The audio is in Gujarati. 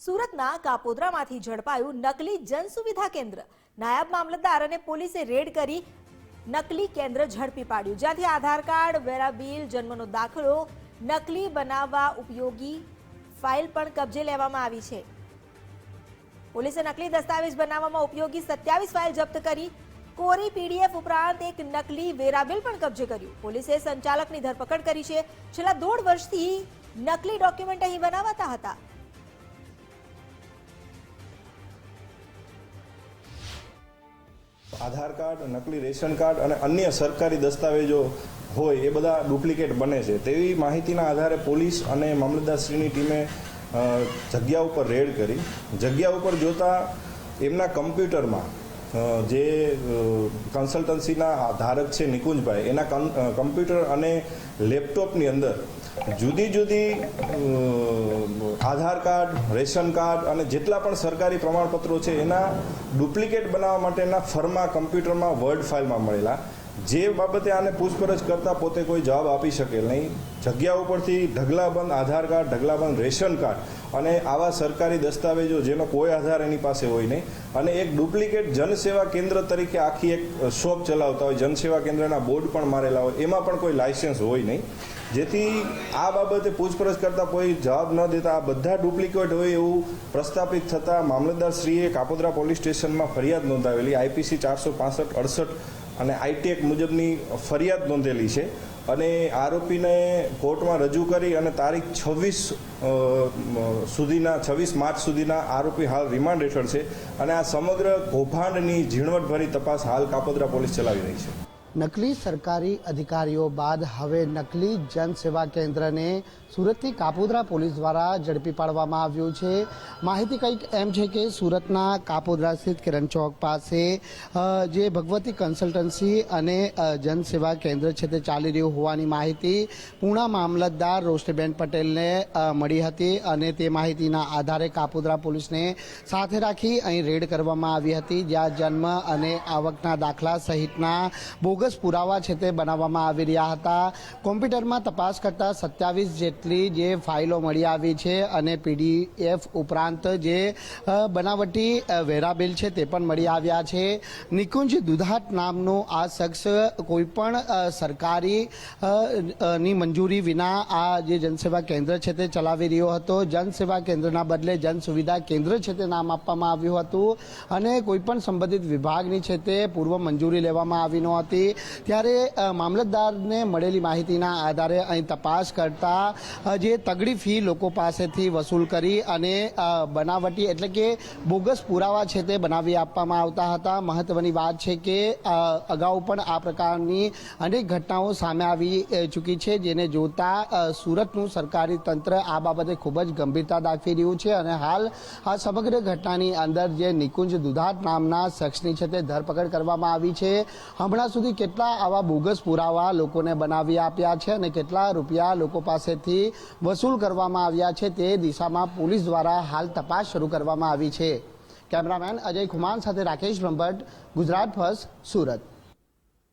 સુરતના કાપોદ્રામાંથી ઝડપાયું નકલી જન સુવિધા કેન્દ્ર. નાયબ મામલતદાર અને પોલીસે રેડ કરી નકલી કેન્દ્ર ઝડપી પાડ્યું. જ્યાંથી આધાર કાર્ડ, વેરા બિલ, જન્મનો દાખલો, નકલી બનાવવા ઉપયોગી ફાઇલ પણ કબજે લેવામાં આવી છે. પોલીસે નકલી દસ્તાવેજ બનાવવામાં ઉપયોગી સત્યાવીસ ફાઇલ જપ્ત કરી. કોરી પીડીએફ ઉપરાંત એક નકલી વેરાબિલ પણ કબજે કર્યું. પોલીસે સંચાલકની ધરપકડ કરી છે. છેલ્લા દોઢ વર્ષથી નકલી ડોક્યુમેન્ટ અહીં બનાવાતા હતા. આધાર કાર્ડ, નકલી રેશન કાર્ડ અને અન્ય સરકારી દસ્તાવેજો હોય એ બધા ડુપ્લિકેટ બને છે. તેવી માહિતીના આધારે પોલીસ અને મામલતદારશ્રીની ટીમે જગ્યા ઉપર રેડ કરી. જગ્યા ઉપર જોતા એમના કમ્પ્યુટરમાં જે કન્સલ્ટન્સીના ધારક છે નિકુંજભાઈ, એના કમ્પ્યુટર અને લેપટોપની અંદર જુદી જુદી આધાર કાર્ડ, રેશન કાર્ડ અને જેટલા પણ સરકારી પ્રમાણપત્રો છે, એના ડુપ્લિકેટ બનાવવા માટેના ફર્મા કમ્પ્યુટરમાં વર્ડ ફાઇલમાં મળેલા. જે બાબતે આને પૂછપરછ કરતા પોતે કોઈ જવાબ આપી શકે નહીં. જગ્યા ઉપરથી ઢગલાબંધ આધાર કાર્ડ, ઢગલાબંધ રેશન કાર્ડ અને આવા સરકારી દસ્તાવેજો જેનો કોઈ આધાર એની પાસે હોય નહીં. અને એક ડુપ્લિકેટ જનસેવા કેન્દ્ર તરીકે આખી એક શોપ ચલાવતા હોય. જનસેવા કેન્દ્રના બોર્ડ પણ મારેલા હોય. એમાં પણ કોઈ લાયસન્સ હોય નહીં. જેથી આ બાબતે પૂછપરછ કરતા કોઈ જવાબ ન દેતા આ બધા ડુપ્લિકેટ હોય એવું પ્રસ્થાપિત થતાં મામલતદારશ્રીએ કાપોદ્રા પોલીસ સ્ટેશનમાં ફરિયાદ નોંધાવેલી. આઈપીસી ચારસો પાસઠ, અડસઠ અને આઈટીએક મુજબની ફરિયાદ નોંધેલી છે અને આરોપીને કોર્ટમાં રજૂ કરી અને તારીખ છવ્વીસ સુધીના, છવ્વીસ માર્ચ સુધીના આરોપી હાલ રિમાન્ડ હેઠળ છે અને આ સમગ્ર કૌભાંડની ઝીણવટભરી તપાસ હાલ કાપોદ્રા પોલીસ ચલાવી રહી છે. નકલી સરકારી અધિકારીઓ બાદ હવે નકલી જન સેવા કેન્દ્રને સુરતની કાપોદ્રા પોલીસ દ્વારા ઝડપી પાડવામાં આવ્યું છે. માહિતી કંઈક એમ છે કે સુરતના કાપોદ્રા સ્થિત કિરણ ચોક પાસે જે ભગવતી કન્સલ્ટન્સી અને જનસેવા જન સેવા કેન્દ્ર છે તે ચાલી રહ્યું હોવાની માહિતી પૂણા મામલતદાર રોશનીબેન પટેલને મળી હતી અને તે માહિતીના આધારે કાપોદ્રા પોલીસને સાથે રાખી અહીં રેડ કરવામાં આવી હતી. જ્યાં જન્મ અને આવકના દાખલા સહિતના બોગસ પુરાવા છે તે બનાવવામાં આવી રહ્યા હતા. કોમ્પ્યુટરમાં તપાસ કરતા સત્યાવીસ જેટલી જે ફાઇલો મળી આવી છે અને પીડીએફ ઉપરાંત જે બનાવટી વેરાબિલ છે તે પણ મળી આવ્યા છે. નિકુંજ દુધાટ નામનો આ શખ્સ કોઈપણ સરકારી ની મંજૂરી વિના આ જે જનસેવા કેન્દ્ર છે તે ચલાવી રહ્યો હતો. જનસેવા કેન્દ્રના બદલે જન સુવિધા કેન્દ્ર છે તે નામ આપવામાં આવ્યું હતું અને કોઈપણ સંબંધિત વિભાગની છે તે પૂર્વ મંજૂરી લેવામાં આવી નહોતી ત્યારે મામલતદારને મળેલી માહિતીના આધારે અહીં તપાસ કરતા જે તગડી ફી લોકો પાસેથી વસૂલ કરી અને બનાવટી એટલે કે બોગસ પુરાવા છે તે બનાવી આપવામાં આવતા હતા. મહત્વની વાત છે કે અગાઉ પણ આ પ્રકારની અનેક ઘટનાઓ સામે આવી ચૂકી છે, જેને જોતા સુરતનું સરકારી તંત્ર આ બાબતે ખૂબ જ ગંભીરતા દાખવી રહ્યું છે અને હાલ આ સમગ્ર ઘટનાની અંદર જે નિકુંજ દુધાત નામના શખ્સની છે તે ધરપકડ કરવામાં આવી છે. હમણાં સુધી કેટલા આવા બોગસ પુરાવા લોકોને બનાવી આપ્યા છે અને કેટલા રૂપિયા લોકો પાસેથી વસૂલ કરવામાં આવ્યા છે તે દિશામાં પોલીસ દ્વારા હાલ તપાસ શરૂ કરવામાં આવી છે. કેમેરામેન અજય ખુમાન સાથે રાકેશ બ્રહ્મભટ્ટ, ગુજરાત ફર્સ્ટ, સુરત.